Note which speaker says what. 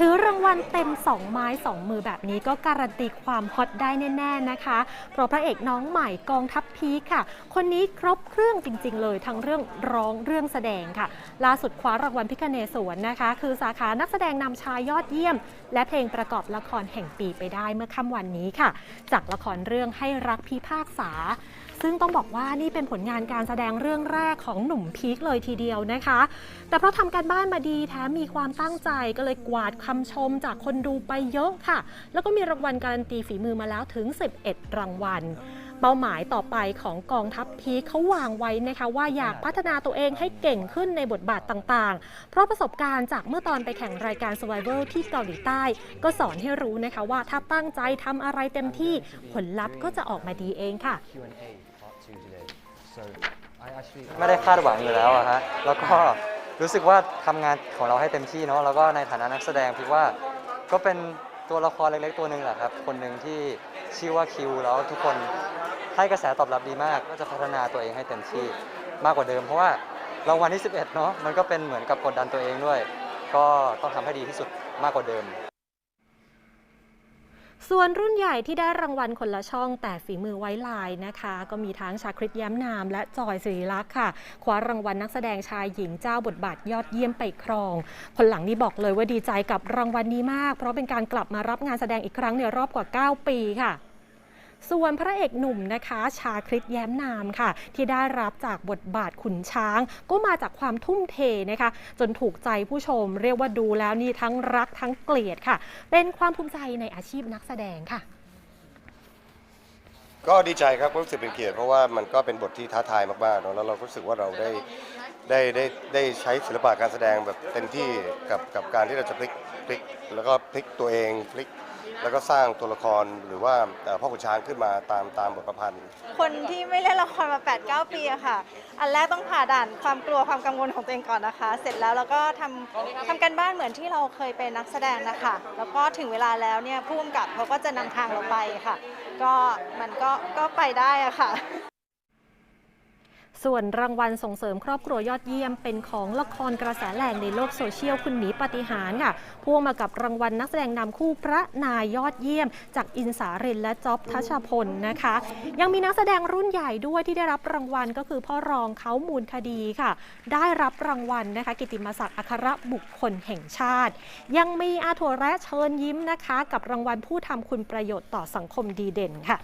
Speaker 1: ถือรางวัลเต็ม 2 ไม้ 2 มือแบบนี้ก็การันตีความฮอตได้แน่ ๆนะคะ เพราะพระเอกน้องใหม่กองทัพพีคค่ะ คนนี้ครบเครื่องจริง ๆ เลย ทั้งเรื่องร้องเรื่องแสดงค่ะ ล่าสุดคว้ารางวัลพิคเนศวรนะคะ คือสาขานักแสดงนำชายยอดเยี่ยม และเพลงประกอบละครแห่งปีไปได้เมื่อค่ำวันนี้ค่ะ จากละครเรื่องให้รักพิพากษาซึ่งต้องบอกว่านี่เป็นผลงานการแสดงเรื่องแรกของหนุ่มพีคเลยทีเดียวนะคะ แต่เพราะทำการบ้านมาดีแถมมีความตั้งใจก็เลยกวาดคำชมจากคนดูไปเยอะค่ะ แล้วก็มีรางวัลการันตีฝีมือมาแล้วถึง 11 รางวัลเป้าหมายต่อไปของกองทัพพีคเขาวางไว้นะคะว่าอยากพัฒนาตัวเองให้เก่งขึ้นในบทบาทต่างๆ เพราะประสบการณ์จากเมื่อตอนไปแข่งรายการ Survivor ที่เกาหลีใต้ ก็สอนให้รู้นะคะว่าถ้าตั้งใจทำอะไรเต็มที่ผลลัพธ์ก็จะออกมาดีเองค่ะ
Speaker 2: ไม่ได้คาดหวังอยู่แล้วอะฮะ แล้วก็รู้สึกว่าทำงานของเราให้เต็มที่เนาะ แล้วก็ในฐานะนักแสดงพี่ว่าก็เป็นตัวละครเล็กๆตัวหนึ่งแหละครับ คนหนึ่งที่ชื่อว่าคิวแล้วทุกคนให้กระแสตอบรับดีมาก ก็จะพัฒนาตัวเองให้เต็มที่มากกว่าเดิม เพราะว่ารางวัลที่ 11 เนาะ มันก็เป็นเหมือนกับกดดันตัวเองด้วย ก็ต้องทำให้ดีที่สุดมากกว่าเดิม
Speaker 1: ส่วนรุ่นใหญ่ที่ได้รางวัลคนละช่องแต่ฝีมือไว้ลายนะคะ ก็มีทั้งชาคริตแย้มนาม และจอยสิริลักษ์ค่ะคว้ารางวัลนักแสดงชายหญิงเจ้าบทบาทยอดเยี่ยมไปครอง คนหลังนี้บอกเลยว่าดีใจกับรางวัลนี้มาก เพราะเป็นการกลับมารับงานแสดงอีกครั้งในรอบกว่า 9 ปีค่ะ ส่วนพระเอกหนุ่มนะคะ ชาคริตแย้มนามค่ะ ที่ได้รับจากบทบาทขุนช้าง ก็มาจากความทุ่มเทนะคะ จนถูกใจผู้ชม เรียกว่าดูแล้วนี่ทั้งรักทั้งเกลียดค่ะ เป็นความภูมิใจในอาชีพนักแสดงค่ะ
Speaker 3: ก็ดีใจครับก็รู้สึกเป็นเกียรติเพราะว่ามันก็เป็นบทที่ท้าทายมากๆเนอะแล้วเราก็รู้สึกว่าเราได้ได้ได้ได้ใช้ศิลปะการแสดงแบบเต็มที่กับกับการที่เราจะพลิกพลิกแล้วก็พลิกตัวเองพลิก แล้วก็สร้างตัวละครหรือว่าเอ่อพ่อขุนช้างขึ้นมาตามตามบทประพันธ์
Speaker 4: คนที่ไม่เล่นละครมา 8-9 ปีอะค่ะ อันแรกต้องผ่าด่านความกลัวความกังวลของตัวเองก่อนนะคะ เสร็จแล้วเราก็ทำทำกันบ้านเหมือนที่เราเคยเป็นนักแสดงนะคะ แล้วก็ถึงเวลาแล้วเนี่ยผู้กำกับเขาก็จะนำทางเราไปค่ะ ก็มันก็ก็ไปได้อะค่ะ
Speaker 1: ส่วนรางวัลส่งเสริมครอบครัวยอดเยี่ยมเป็นของละครกระแสแรงในโลกโซเชียลคุณหมีปฏิหารค่ะพ่วงมากับรางวัลนักแสดงนำคู่พระนายยอดเยี่ยม จากอินสารินและจ๊อบทัชพลนะคะ ยังมีนักแสดงรุ่นใหญ่ด้วยที่ได้รับรางวัลก็คือพ่อรองเขามูลคดีค่ะ ได้รับรางวัลนะคะ กิติมศักดิ์อัครบุคคลแห่งชาติ ยังมีอาถั่วแระเชิญยิ้มนะคะ กับรางวัลผู้ทำคุณประโยชน์ต่อสังคมดีเด่นค่ะ